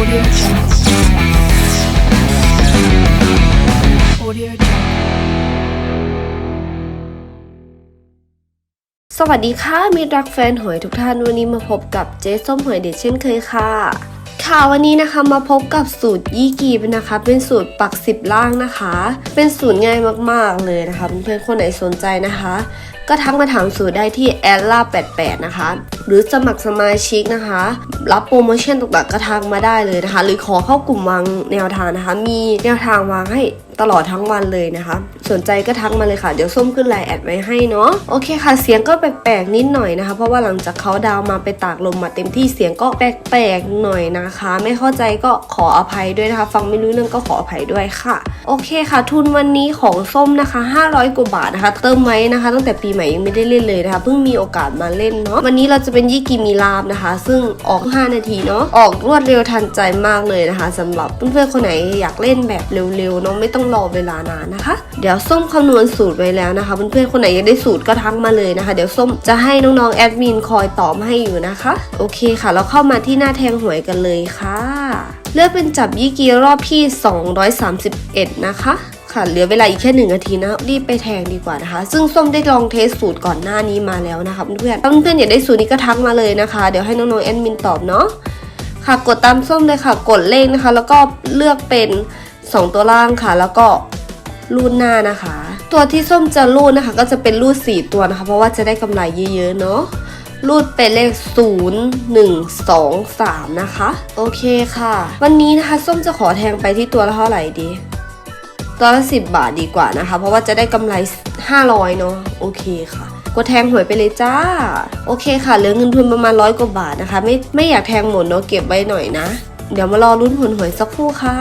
Audio Jungle. Audio Jungle. สวัสดีค่ะมิตรรักแฟนหอยทุกท่านวันนี้มาพบกับเจ๊ส้มหอยเด็ดเช่นเคยค่ะ ค่ะวันนี้นะคะมาพบกับสูตรยี่กีบนะคะ เป็นสูตรปักสิบล่างนะคะ เป็นสูตรง่ายมากๆเลยนะคะเพื่อนๆคนไหนสนใจนะคะ ก็ทักมาถามสูตรได้ที่แอลล่า88 นะคะ หรือสมัครสมาชิกนะคะ รับโปรโมชั่นต่างๆก็ทักมาได้เลยนะคะ หรือขอเข้ากลุ่มวางแนวทางนะคะ มีแนวทางวางให้ ตลอดทั้งวันเลยนะคะ สนใจก็ทักมาเลยค่ะ เดี๋ยวส้มขึ้นไลน์แอดไว้ให้เนาะโอเคค่ะ เสียงก็แปลกๆนิดหน่อยนะคะ เพราะว่าหลังจากเขาดาวมาไปตากลมมาเต็มที่เสียงก็แปลกๆหน่อยนะคะ ไม่เข้าใจก็ขออภัยด้วยนะคะ ฟังไม่รู้เรื่องก็ขออภัยด้วยค่ะ โอเคค่ะ ทุนวันนี้ของส้มนะคะ 500กว่าบาทนะคะ เติมไว้นะคะ ตั้งแต่ปีใหม่ยังไม่ได้เล่นเลยนะคะเพิ่งมีโอกาสมาเล่นเนาะวันนี้เราจะเป็นยี่กีมีลาบนะคะ ซึ่งออก 5 นาทีเนาะออกรวดเร็วทันใจมากเลยนะคะสำหรับเพื่อนๆคนไหนอยากเล่นแบบเร็วๆเนาะไม่ต้องรอเวลานานนะคะ เดี๋ยวส้มคำนวณสูตรไว้แล้วนะคะ เพื่อนๆคนไหนยากได้สูตรก็ทักมาเลยนะคะ เดี๋ยวส้มจะให้น้องๆแอดมินคอยตอบให้อยู่นะคะ โอเคค่ะ เราเข้ามาที่หน้าแทงหวยกันเลยค่ะ เลือกเป็นจับยี่กีรอบที่ 231 นะคะค่ะเหลือเวลาอีกแค่หนึ่งนาทีนะรีบไปแทงดีกว่านะคะ ซึ่งส้มได้ลองเทสสูตรก่อนหน้านี้มาแล้วนะคะเพื่อนๆเพื่อนๆอยากได้สูตรนี้ก็ทักมาเลยนะคะ เดี๋ยวให้น้องๆแอดมินตอบเนาะค่ะกดตามส้มเลยค่ะ กดเลขนะคะ แล้วก็เลือกเป็น 2 ตัวล่างค่ะ แล้วก็รูดหน้านะคะ ตัวที่ส้มจะรูดนะคะ ก็จะเป็นรูด 4 ตัวนะคะ เพราะว่าจะได้กำไรเยอะๆเนาะรูดเป็นเลข 0 1 2 3 นะคะ โอเคค่ะ วันนี้นะคะส้มจะขอแทงไปที่ตัวละเท่าไหร่ดี ตัวละ 10 บาทดีกว่านะคะ เพราะว่าจะได้กำไร 500 เนาะโอเคค่ะกดแทงหวยไปเลยจ้า โอเคค่ะเหลือเงินทุนประมาณร้อยกว่าบาทนะคะ ไม่ไม่อยากแทงหมดเนาะเก็บไว้หน่อยนะ เดี๋ยวมารอลุ้นผลหวยสักครู่ค่ะ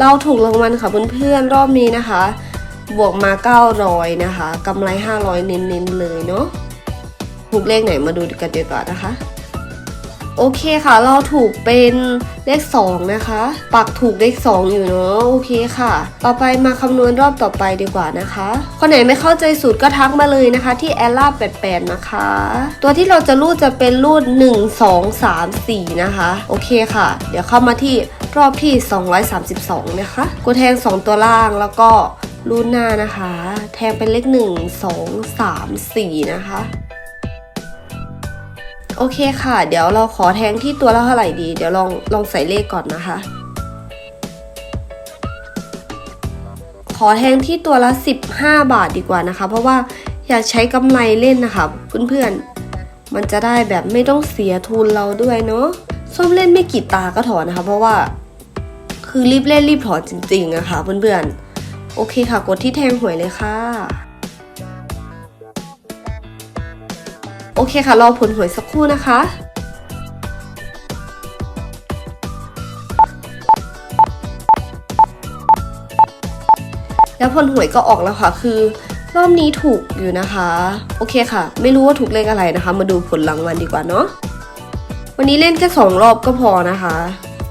เราถูกรางวัลค่ะเพื่อนๆรอบนี้นะคะ บวกมา 900 นะคะกำไร 500 เน้นๆเลยเนาะถูกเลขไหนมาดูกันดีกว่านะคะ โอเคค่ะ เราถูกเป็นเลข 2 นะคะ ปักถูกเลข 2 อยู่เนาะโอเคค่ะ ต่อไปมาคำนวณรอบต่อไปดีกว่านะคะ คนไหนไม่เข้าใจสูตรก็ทักมาเลยนะคะ ที่แอลล่า88 นะคะ ตัวที่เราจะรูดจะเป็นรูด 1 2 3 4 นะคะ โอเคค่ะ เดี๋ยวเข้ามาที่รอบที่ 232 นะคะกดแทง 2 ตัวล่างแล้วก็รูดหน้านะคะ แทงเป็นเลข 1 2 3 4 นะคะ โอเคค่ะ เดี๋ยวเราขอแทงที่ตัวละเท่าไหร่ดี เดี๋ยวลองลองใส่เลขก่อนนะคะ ขอแทงที่ตัวละ 15 บาทดีกว่านะคะ เพราะว่าอยากใช้กำไรเล่นนะคะเพื่อนๆ มันจะได้แบบไม่ต้องเสียทุนเราด้วยเนาะส้มเล่นไม่กี่ตาก็ถอนนะคะ เพราะว่า คือรีบเล่นรีบถอนจริงๆอะค่ะเพื่อนๆ โอเคค่ะ กดที่แทงหวยเลยค่ะ โอเคค่ะ รอผลหวยสักครู่นะคะ แล้วผลหวยก็ออกแล้วค่ะ คือรอบนี้ถูกอยู่นะคะ โอเคค่ะ ไม่รู้ว่าถูกเลขอะไรนะคะ มาดูผลรางวัลดีกว่าเนาะวันนี้เล่นแค่สองรอบก็พอนะคะ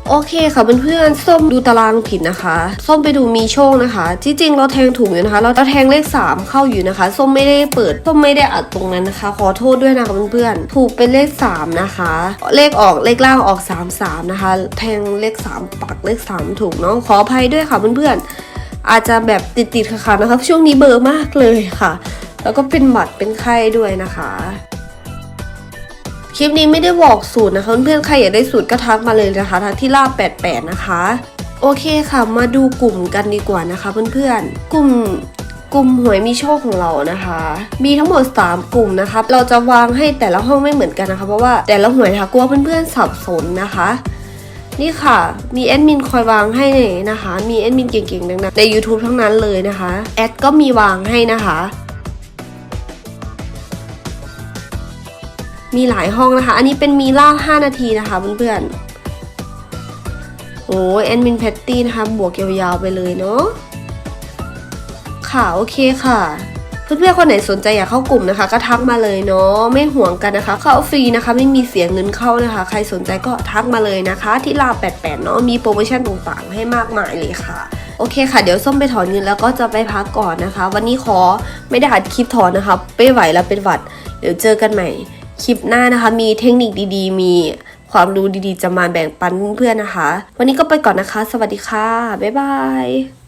โอเคค่ะเพื่อนๆส้มดูตารางผิดนะคะ ส้มไปดูมีโชคนะคะที่จริงเราแทงถูกอยู่นะคะ เราแทงเลข 3 เข้าอยู่นะคะ ส้มไม่ได้เปิด ส้มไม่ได้อัดตรงนั้นนะคะ ขอโทษด้วยนะคะเพื่อนๆถูกเป็นเลข 3 นะคะ เลขออกเลขล่างออก 3 3 นะคะ แทงเลข 3 ปักเลข 3 ถูกเนาะขออภัยด้วยค่ะเพื่อนๆอาจจะแบบติดๆค่ะๆนะคะช่วงนี้เบอร์มากเลยค่ะ แล้วก็เป็นหวัดเป็นไข้ด้วยนะคะ คลิปนี้ไม่ได้บอกสูตรนะคะเพื่อนๆใครอยากได้สูตรก็ทักมาเลยนะคะทักที่ล่าบ88 นะคะ โอเคค่ะ มาดูกลุ่มกันดีกว่านะคะเพื่อนๆ กลุ่มกลุ่มหวยมีโชคของเรานะคะ มีทั้งหมด 3 กลุ่มนะคะเราจะวางให้แต่ละห้องไม่เหมือนกันนะคะ เพราะว่าแต่ละหวยนะคะกลัวเพื่อนๆสับสนนะคะ นี่ค่ะ มีแอดมินคอยวางให้เนะคะ มีแอดมินเก่งๆดังๆใน YouTube ทั้งนั้นเลยนะคะ แอดก็มีวางให้นะคะ มีหลายห้องนะคะ อันนี้เป็นมีล่า5นาทีนะคะเพื่อนๆโอ้ยแอดมินแพตตี้นะคะ บวกยาวๆไปเลยเนาะค่ะโอเคค่ะเพื่อนๆคนไหนสนใจอยากเข้ากลุ่มนะคะ ก็ทักมาเลยเนาะไม่ห่วงกันนะคะ เข้าฟรีนะคะ ไม่มีเสียเงินเข้านะคะ ใครสนใจก็ทักมาเลยนะคะที่ลา88เนาะมีโปรโมชั่นต่างๆให้มากมายเลยค่ะโอเคค่ะ เดี๋ยวส้มไปถอนเงินแล้วก็จะไปพักก่อนนะคะ วันนี้ขอไม่ได้อัดคลิปถอนนะคะไม่ไหวแล้วเป็นหวัด เดี๋ยวเจอกันใหม่ คลิปหน้านะคะ มีเทคนิคดีๆ มีความรู้ดีๆ จะมาแบ่งปันเพื่อนๆนะคะ วันนี้ก็ไปก่อนนะคะ สวัสดีค่ะ บ๊ายบาย